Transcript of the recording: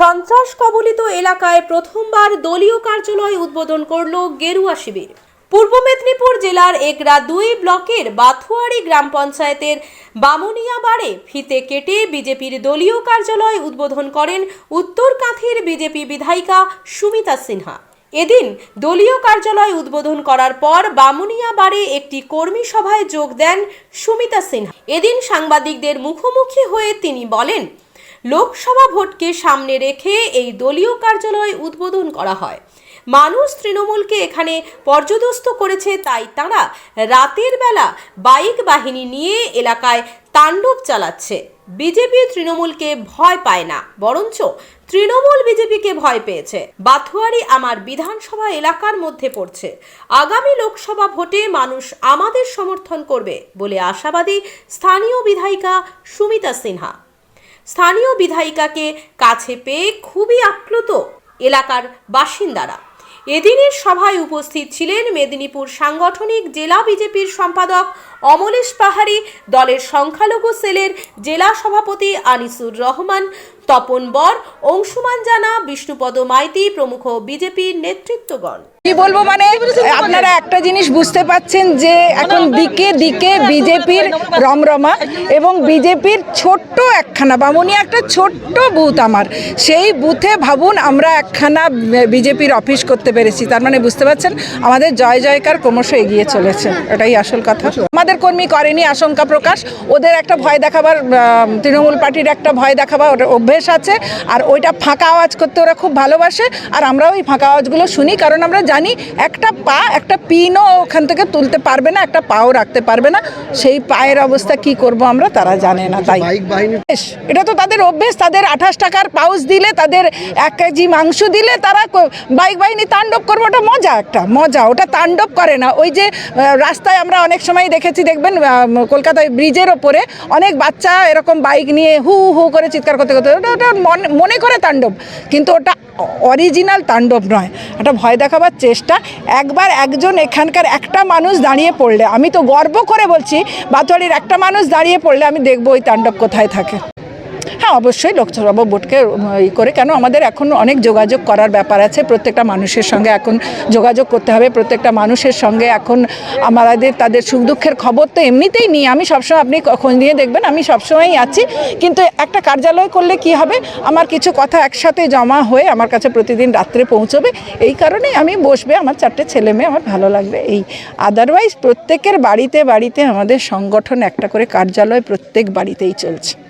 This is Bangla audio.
সন্ত্রাস কবলিত এলাকায় প্রথমবার দলীয় কার্যালয় উদ্বোধন করল গেরুয়া শিবির। পূর্ব মেদিনীপুর জেলার একরা দুই ব্লকের বাথুয়ারি গ্রাম পঞ্চায়েতের বামুনিয়া বামুনিয়াবাড়ে ফিতে কেটে বিজেপির দলীয় কার্যালয় উদ্বোধন করেন উত্তর কাঁথির বিজেপি বিধায়িকা সুমিতা সিনহা। এদিন দলীয় কার্যালয় উদ্বোধন করার পর বামুনিয়াবাড়ে একটি কর্মী সভায় যোগ দেন সুমিতা সিনহা। এদিন সাংবাদিকদের মুখোমুখি হয়ে তিনি বলেন লোকসভা ভোটকে সামনে রেখে এই দলীয় কার্যালয় উদ্বোধন করা হয়। মানুষ তৃণমূলকে এখানে পর্যদস্ত করেছে, তাই তারা রাতের বেলা বাইক বাহিনী নিয়ে এলাকায় তাণ্ডব চালাচ্ছে। বিজেপি তৃণমূলকে ভয় পায় না, বরঞ্চ তৃণমূল বিজেপিকে ভয় পেয়েছে। বাথুয়ারি আমার বিধানসভা এলাকার মধ্যে পড়ছে। আগামী লোকসভা ভোটে মানুষ আমাদের সমর্থন করবে বলে আশাবাদী স্থানীয় বিধায়িকা সুমিতা সিনহা। স্থানীয় বিধায়িকাকে কাছে পেয়ে খুবই আপ্লুত এলাকার বাসিন্দারা। এদিনের সভায় উপস্থিত ছিলেন মেদিনীপুর সাংগঠনিক জেলা বিজেপির সম্পাদক অমলেশ পাহাড়ি, দলের সংখ্যালঘু সেলের জেলা সভাপতি আনিসুর রহমান, তপন বর, অংশুমান জানা, বিষ্ণুপদ মাইতি প্রমুখ বিজেপির নেতৃত্বগণ। কি বলব মানে আপনারা একটা জিনিস বুঝতে পাচ্ছেন যে এখন দিকে দিকে বিজেপির রমরমা এবং বিজেপির ছোট্ট একখানা, বামুনি একটা ছোট্ট বুথ আমার। সেই বুথে ভাবুন আমরা একখানা বিজেপির অফিস করতে পেরেছি। তার মানে বুঝতে পারছেন, আমাদের জয় জয়কার ক্রমশ এগিয়ে চলেছে। এটাই আসল কথা। আমাদের কর্মী করেনি আশঙ্কা প্রকাশ। ওদের একটা ভয় দেখাবার তৃণমূল পার্টির একটা ভয় দেখাবার ওটা অভ্যেস আছে। আর ওইটা ফাঁকা আওয়াজ করতে ওরা খুব ভালোবাসে। আর আমরাও ওই ফাঁকা আওয়াজগুলো শুনি কারণ আমরা জানি একটা পা একটা পিনও ওখান থেকে তুলতে পারবে না একটা পাও রাখতে পারবে না। সেই পায়ের অবস্থা কি করব আমরা তারা জানে না তাই। বেশ, এটা তো তাদের অভ্যেস তাদের আঠাশ টাকার পাউচ দিলে তাদের এক কেজি মাংস দিলে তারা বাইক বাহিনী তাণ্ডব করব। ওটা মজা একটা মজা ওটা তাণ্ডব করে না। ওই যে রাস্তায় আমরা অনেক সময় দেখেছি দেখবেন কলকাতায় ব্রিজের ওপরে অনেক বাচ্চা এরকম বাইক নিয়ে হু হু করে চিৎকার করতে করতে ওটা ওটা মনে- করে তাণ্ডব, কিন্তু ওটা অরিজিনাল তাণ্ডব নয়। এটা ভয় দেখাবার চেষ্টা। একবার একজন এখানকার একটা মানুষ দাঁড়িয়ে পড়লে, আমি তো গর্ব করে বলছি, বাতোয়ারির একটা মানুষ দাঁড়িয়ে পড়লে আমি দেখব ওই তাণ্ডব কোথায় থাকে। অবশ্যই লোকসভা উম, ই করে। কেন আমাদের এখন অনেক যোগাযোগ করার ব্যাপার আছে। প্রত্যেকটা মানুষের সঙ্গে এখন যোগাযোগ করতে হবে। প্রত্যেকটা মানুষের সঙ্গে এখন আমাদের তাদের সুখ দুঃখের খবর তো এমনিতেই নিই। আমি সবসময় আপনি খোঁজ নিয়ে দেখবেন আমি সবসময়ই আছি। কিন্তু একটা কার্যালয় করলে কি হবে? আমার কিছু কথা একসাথে জমা হয়ে আমার কাছে প্রতিদিন রাত্রে পৌঁছবে। এই কারণেই আমি বসবে। আমার চারটে ছেলে মেয়ে আমার ভালো লাগবে। এই আদারওয়াইজ প্রত্যেকের বাড়িতে বাড়িতে আমাদের সংগঠন একটা করে কার্যালয় প্রত্যেক বাড়িতেই চলছে।